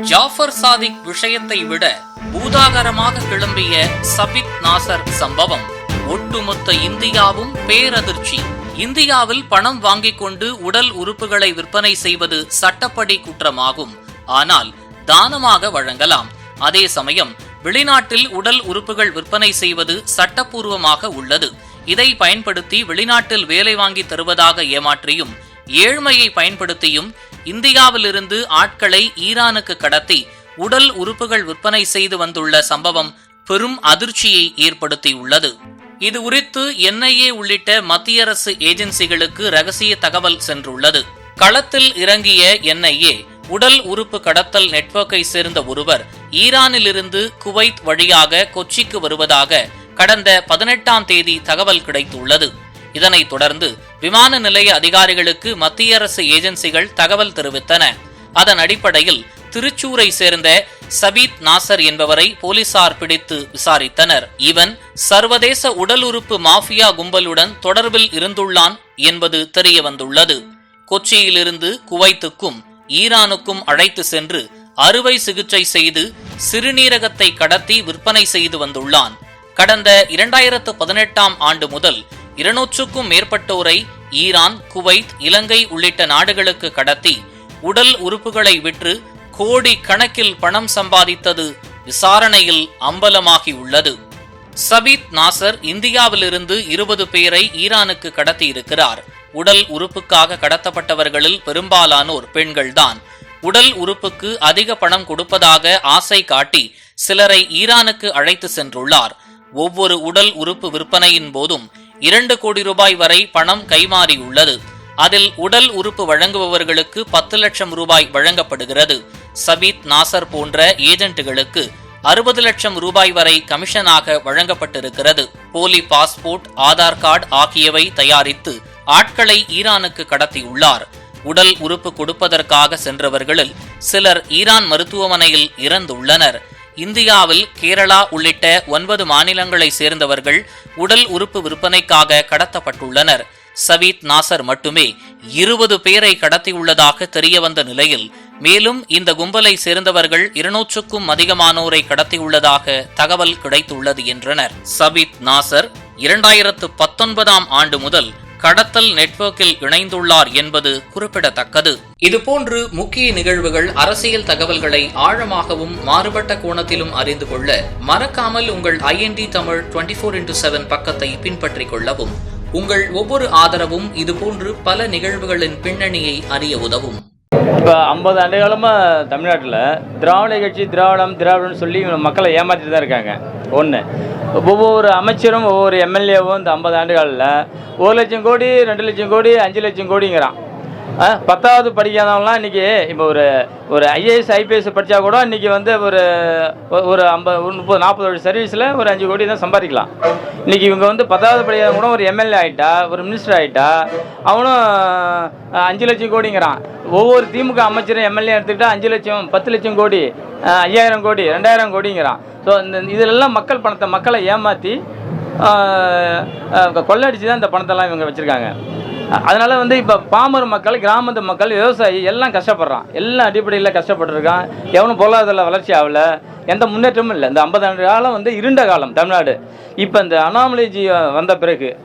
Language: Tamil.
ஜாஃபர் சாதிக் விஷயத்தை விட பூதாகரமாக கிளம்பிய சபித் நாசர் சம்பவம். ஒட்டுமொத்த இந்தியாவும் பேரதிர்ச்சி. இந்தியாவில் பணம் வாங்கிக் கொண்டு உடல் உறுப்புகளை விற்பனை செய்வது சட்டப்படி குற்றமாகும். ஆனால் தானமாக வழங்கலாம். அதே சமயம் வெளிநாட்டில் உடல் உறுப்புகள் விற்பனை செய்வது சட்டப்பூர்வமாக உள்ளது. இதை பயன்படுத்தி வெளிநாட்டில் வேலை வாங்கி தருவதாக ஏமாற்றியும் ஏழ்மையை பயன்படுத்தியும் இந்தியாவிலிருந்து ஆட்களை ஈரானுக்கு கடத்தி உடல் உறுப்புகள் விற்பனை செய்து வந்துள்ள சம்பவம் பெரும் அதிர்ச்சியை ஏற்படுத்தியுள்ளது. இது குறித்து என்ஐஏ உள்ளிட்ட மத்திய அரசு ஏஜென்சிகளுக்கு ரகசிய தகவல் சென்றுள்ளது. களத்தில் இறங்கிய என்ஐஏ உடல் உறுப்பு கடத்தல் நெட்வொர்க்கை சேர்ந்த ஒருவர் ஈரானிலிருந்து குவைத் வழியாக கொச்சிக்கு வருவதாக கடந்த பதினெட்டாம் தேதி தகவல் கிடைத்துள்ளது. இதனைத் தொடர்ந்து விமான நிலைய அதிகாரிகளுக்கு மத்திய அரசு ஏஜென்சிகள் தகவல் தெரிவித்தன. அதன் அடிப்படையில் திருச்சூரை சேர்ந்த சபீத் நாசர் என்பவரை போலீசார் பிடித்து விசாரித்தனர். இவன் சர்வதேச உடல் உறுப்பு மாஃபியா கும்பலுடன் தொடர்பில் இருந்துள்ளான் என்பது தெரிய வந்துள்ளது கொச்சியிலிருந்து குவைத்துக்கும் ஈரானுக்கும் அழைத்து சென்று அறுவை சிகிச்சை செய்து சிறுநீரகத்தை கடத்தி விற்பனை செய்து வந்துள்ளான். கடந்த இரண்டாயிரத்து பதினெட்டாம் ஆண்டு முதல் இருநூற்றுக்கும் மேற்பட்டோரை ஈரான் குவைத் இலங்கை உள்ளிட்ட நாடுகளுக்கு கடத்தி உடல் உறுப்புகளை விற்று கோடி கணக்கில் பணம் சம்பாதித்தது விசாரணையில் அம்பலமாகி உள்ளது. சபீத் நாசர் இந்தியாவிலிருந்து இருபது பேரை ஈரானுக்கு கடத்தியிருக்கிறார். உடல் உறுப்புக்காக கடத்தப்பட்டவர்களில் பெரும்பாலானோர் பெண்கள்தான். உடல் உறுப்புக்கு அதிக பணம் கொடுப்பதாக ஆசை காட்டி சிலரை ஈரானுக்கு அழைத்து சென்றுள்ளார். ஒவ்வொரு உடல் உறுப்பு விற்பனையின் போதும் இரண்டு கோடி ரூபாய் வரை பணம் கைமாறியுள்ளது. அதில் உடல் உறுப்பு வழங்குபவர்களுக்கு பத்து லட்சம் ரூபாய் வழங்கப்படுகிறது. சபீத் நாசர் போன்ற ஏஜென்ட்டுகளுக்கு அறுபது லட்சம் ரூபாய் வரை கமிஷனாக வழங்கப்பட்டிருக்கிறது. போலி பாஸ்போர்ட் ஆதார் கார்டு ஆகியவை தயாரித்து ஆட்களை ஈரானுக்கு கடத்தியுள்ளார். உடல் உறுப்பு கொடுப்பதற்காக சென்றவர்களில் சிலர் ஈரான் மருத்துவமனையில் இறந்துள்ளனர். இந்தியாவில் கேரளா உள்ளிட்ட ஒன்பது மாநிலங்களை சேர்ந்தவர்கள் உடல் உறுப்பு விற்பனைக்காக கடத்தப்பட்டுள்ளனர். சவீத் நாசர் மட்டுமே இருபது பேரை கடத்தியுள்ளதாக தெரியவந்த நிலையில் மேலும் இந்த கும்பலை சேர்ந்தவர்கள் இருநூற்றுக்கும் அதிகமானோரை கடத்தியுள்ளதாக தகவல் கிடைத்துள்ளது என்றனர். சபித் நாசர் இரண்டாயிரத்து பத்தொன்பதாம் ஆண்டு முதல் கடத்தல் நெட்வொர்க்கில் இணைந்துள்ளார் என்பது குறிப்பிடத்தக்கது. இதுபோன்று முக்கிய நிகழ்வுகள் அரசியல் தகவல்களை ஆழமாகவும் மாறுபட்ட கோணத்திலும் அறிந்து கொள்ள மறக்காமல் உங்கள் INT Tamil twenty four into seven பக்கத்தை பின்பற்றிக் கொள்ளவும். உங்கள் ஒவ்வொரு ஆதரவும் இதுபோன்று பல நிகழ்வுகளின் பின்னணியை அறிய உதவும். இப்போ ஐம்பது ஆண்டு காலமாக தமிழ்நாட்டில் திராவிட கட்சி திராவிடம் திராவிடம்னு சொல்லி இவங்க மக்களை ஏமாற்றிட்டு தான் இருக்காங்க. ஒன்று ஒவ்வொரு அமைச்சரும் ஒவ்வொரு எம்எல்ஏவும் இந்த ஐம்பது ஆண்டு காலில் ஒரு லட்சம் கோடி ரெண்டு லட்சம் கோடி அஞ்சு லட்சம் கோடிங்கிறான். பத்தாவது படிக்காதவங்களாம் இன்றைக்கி இப்போ ஒரு ஒரு ஐஏஎஸ் ஐபிஎஸ் படித்தா கூட இன்றைக்கி வந்து ஒரு ஒரு ஐம்பது ஒரு முப்பது நாற்பது வருஷம் சர்வீஸில் ஒரு அஞ்சு கோடி தான் சம்பாதிக்கலாம். இன்றைக்கி இவங்க வந்து பத்தாவது படிக்காத கூட ஒரு எம்எல்ஏ ஆகிட்டா ஒரு மினிஸ்டர் ஆகிட்டா அவனும் அஞ்சு லட்சம் கோடிங்கிறான். ஒவ்வொரு திமுக அமைச்சரும் எம்எல்ஏ எடுத்துக்கிட்டா அஞ்சு லட்சம் பத்து லட்சம் கோடி ஐயாயிரம் கோடி ரெண்டாயிரம் கோடிங்கிறான். ஸோ இந்த இதிலெல்லாம் மக்கள் பணத்தை மக்களை ஏமாற்றி கொள்ளடிச்சு தான் இந்த பணத்தெல்லாம் இவங்க வச்சுருக்காங்க. அதனால் வந்து இப்போ பாமர மக்கள் கிராமத்து மக்கள் விவசாயி எல்லாம் கஷ்டப்படுறான். எல்லாம் அடிப்படையில் கஷ்டப்பட்டுருக்கான். எவனும் பொருளாதார வளர்ச்சி ஆகல. எந்த முன்னேற்றமும் இல்லை. இந்த ஐம்பது ஆண்டு காலம் வந்து இருண்ட காலம் தமிழ்நாடு. இப்போ இந்த அனாமலிஜி வந்த பிறகு